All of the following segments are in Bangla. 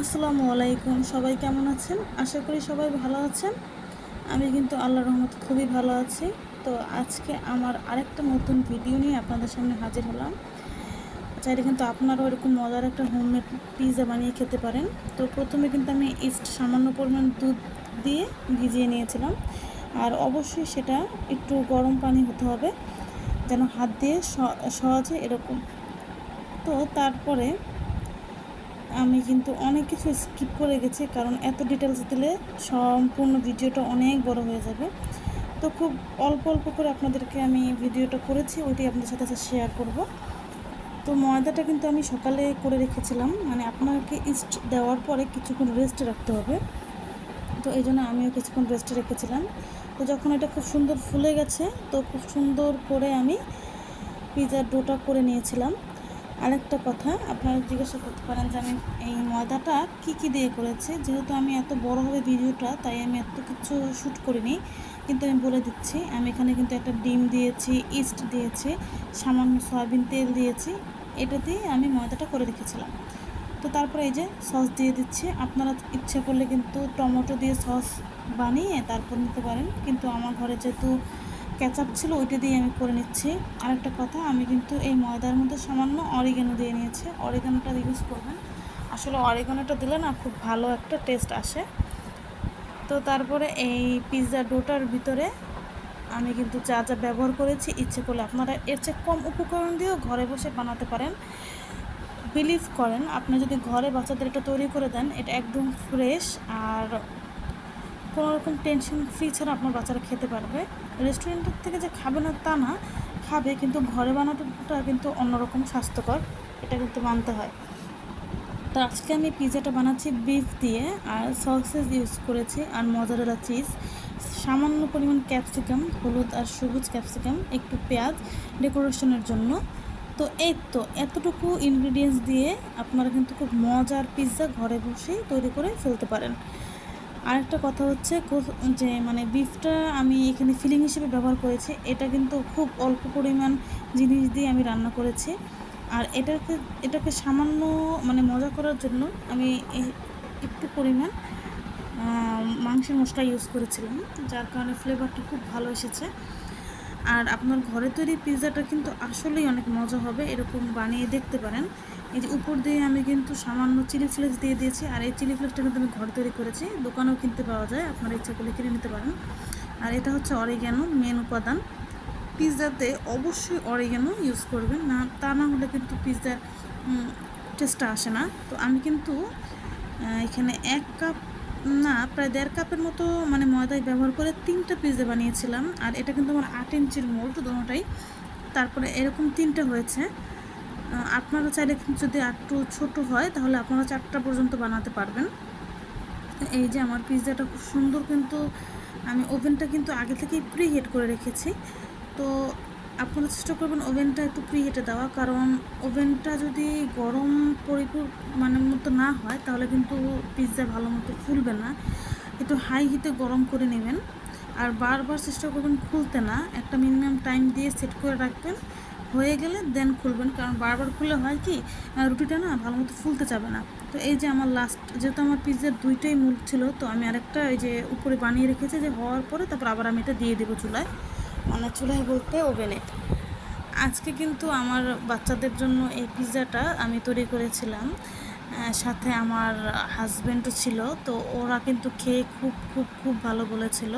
আসসালামু আলাইকুম। সবাই কেমন আছেন? আশা করি সবাই ভালো আছেন। আমি কিন্তু আল্লাহর রহমত খুবই ভালো আছি। তো আজকে আমার আরেকটা নতুন ভিডিও নিয়ে আপনাদের সামনে হাজির হলাম। চাইলে কিন্তু আপনারাও এরকম মজার একটা হোমমেড পিৎজা বানিয়ে খেতে পারেন। তো প্রথমে কিন্তু আমি ইস্ট সামান্য পরিমাণ দুধ দিয়ে ভিজিয়ে নিয়েছিলাম। আর অবশ্যই সেটা একটু গরম পানি হতে হবে, যেন হাত দিয়ে সহজে এরকম। তো তারপরে আমি কিন্তু অনেক কিছু স্কিপ করে গেছি, কারণ এত ডিটেলস দিলে সম্পূর্ণ ভিডিওটা অনেক বড় হয়ে যাবে। তো খুব অল্প অল্প করে আপনাদেরকে আমি ভিডিওটা করেছি ওইটি আপনাদের সাথে শেয়ার করব। তো ময়দাটা কিন্তু আমি সকালে করে রেখেছিলাম মানে আপনাকে ইস্ট দেওয়ার পরে কিছুক্ষণ রেস্ট রাখতে হবে। তো এই জন্য আমিও কিছুক্ষণ রেস্টে রেখেছিলাম। তো যখন এটা খুব সুন্দর ফুলে গেছে, তো খুব সুন্দর করে আমি পিজার ডোটা করে নিয়েছিলাম। আরেকটা কথা, আপনারা জিজ্ঞাসা করতে পারেন যে আমি এই ময়দাটা কি কি দিয়ে করেছি। যেহেতু আমি এত বড় হবে ভিডিওটা, তাই আমি এত কিছু শ্যুট করিনি। কিন্তু আমি বলে দিচ্ছি, আমি এখানে কিন্তু একটা ডিম দিয়েছি ইস্ট দিয়েছি, সামান্য সয়াবিন তেল দিয়েছি, এটা দিয়ে আমি ময়দাটা করে রেখেছিলাম। তো তারপরে এই যে সস দিয়ে দিচ্ছি। আপনারা ইচ্ছে করলে কিন্তু টমেটো দিয়ে সস বানিয়ে তারপর নিতে পারেন। কিন্তু আমার ঘরে যেহেতু ক্যাচাপ ছিল, ওইটা দিয়ে আমি করে নিচ্ছি। আরেকটা কথা, আমি কিন্তু এই ময়দার মধ্যে সামান্য অরিগানো দিয়ে নিয়েছি। অরিগানোটা ইউজ করবেন। আসলে অরিগানোটা দিলে না খুব ভালো একটা টেস্ট আসে। তো তারপরে এই পিৎজা ডোটার ভিতরে আমি কিন্তু যা যা ব্যবহার করেছি, ইচ্ছে করলে আপনারা এর চেয়ে কম উপকরণ দিয়েও ঘরে বসে বানাতে পারেন। বিলিভ করেন, আপনি যদি ঘরে বাচ্চাদের এটা তৈরি করে দেন, এটা একদম ফ্রেশ আর কোনো রকম টেনশন ফ্রি ছাড়া আপনার বাচ্চারা খেতে পারবে। রেস্টুরেন্টের থেকে যে খাবে না তা না, খাবে কিন্তু ঘরে বানানোটা কিন্তু অন্যরকম স্বাস্থ্যকর, এটা কিন্তু মানতে হয়। তো আজকে আমি পিৎজাটা বানাচ্ছি বিফ দিয়ে, আর সসেস ইউজ করেছি, আর মজারেলা চিজ সামান্য পরিমাণ ক্যাপসিকাম হলুদ আর সবুজ ক্যাপসিকাম একটু পেঁয়াজ ডেকোরেশনের জন্য। তো এই তো, এতটুকু ইনগ্রিডিয়েন্টস দিয়ে আপনারা কিন্তু খুব মজার পিৎজা ঘরে বসেই তৈরি করে ফেলতে পারেন। আরেকটা কথা হচ্ছে যে মানে বিফটা আমি এখানে ফিলিং হিসেবে ব্যবহার করেছি, এটা কিন্তু খুব অল্প পরিমাণ জিনিস দিয়ে আমি রান্না করেছি। আর এটাকে এটাকে সামান্য মানে মজা করার জন্য আমি একটু পরিমাণ মাংসের মশলা ইউজ করেছিলাম, যার কারণে ফ্লেভারটা খুব ভালো এসেছে। আর আপনার ঘরে তৈরি পিৎজাটা কিন্তু আসলেই অনেক মজা হবে, এরকম বানিয়ে দেখতে পারেন। এই যে উপর দিয়ে আমি কিন্তু সামান্য চিলি ফ্লেক্স দিয়ে দিয়েছি, আর এই চিলি ফ্লেক্সটা কিন্তু আমি ঘর তৈরি করেছি, দোকানেও কিনতে পাওয়া যায়, আপনারা ইচ্ছা করলে কিনে নিতে পারেন। আর এটা হচ্ছে অরিগ্যানো মেন উপাদান। পিৎজাতে অবশ্যই অরিগ্যানো ইউজ করবেন, না, তা না হলে কিন্তু পিৎজার টেস্টটা আসে না। তো আমি কিন্তু এখানে এক কাপ না, প্রায় দেড় কাপের মতো মানে ময়দায় ব্যবহার করে তিনটা পিৎজা বানিয়েছিলাম। আর এটা কিন্তু আমার আট ইঞ্চির মোল্ড দুটাই তারপরে এরকম তিনটা হয়েছে। আপনারা চাইলে যদি একটু ছোট হয়, তাহলে আপনারা চারটা পর্যন্ত বানাতে পারবেন। এই যে আমার পিৎজাটা খুব সুন্দর কিন্তু, আমি ওভেনটা কিন্তু আগে থেকেই প্রি হিট করে রেখেছি। তো আপনারা চেষ্টা করবেন ওভেনটা একটু প্রি হিটে দেওয়া, কারণ ওভেনটা যদি গরম পরিপূর মানে মতো না হয়, তাহলে কিন্তু পিৎজা ভালো মতো ফুলবে না। একটু হাই হিটে গরম করে নেবেন। আর বারবার চেষ্টা করবেন খুলতে না। একটা মিনিমাম টাইম দিয়ে সেট করে রাখবেন। হয়ে গেলে দেন খুলবেন, কারণ বারবার খুলে হয় কি রুটিটা না ভালো মতো ফুলতে যাবে না। তো এই যে আমার লাস্ট যেহেতু আমার পিৎজার দুইটাই মুখ ছিল, তো আমি আরেকটা এই যে উপরে বানিয়ে রেখেছি যে হওয়ার পরে তারপর আবার আমি এটা দিয়ে দেবো চুলায়। মানে চুলায় বলতে ওভেনে। আজকে কিন্তু আমার বাচ্চাদের জন্য এই পিৎজাটা আমি তৈরি করেছিলাম। সাথে আমার হাজব্যান্ডও ছিল, তো ওরা কিন্তু খেয়ে খুব খুব খুব ভালো বলেছিল।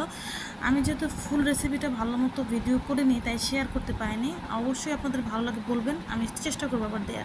আমি যেহেতু ফুল রেসিপিটা ভালো মতো ভিডিও করিনি, তাই শেয়ার করতে পারিনি। অবশ্যই আপনাদের ভালো লাগে বলবেন, আমি চেষ্টা করব আবার দেওয়ার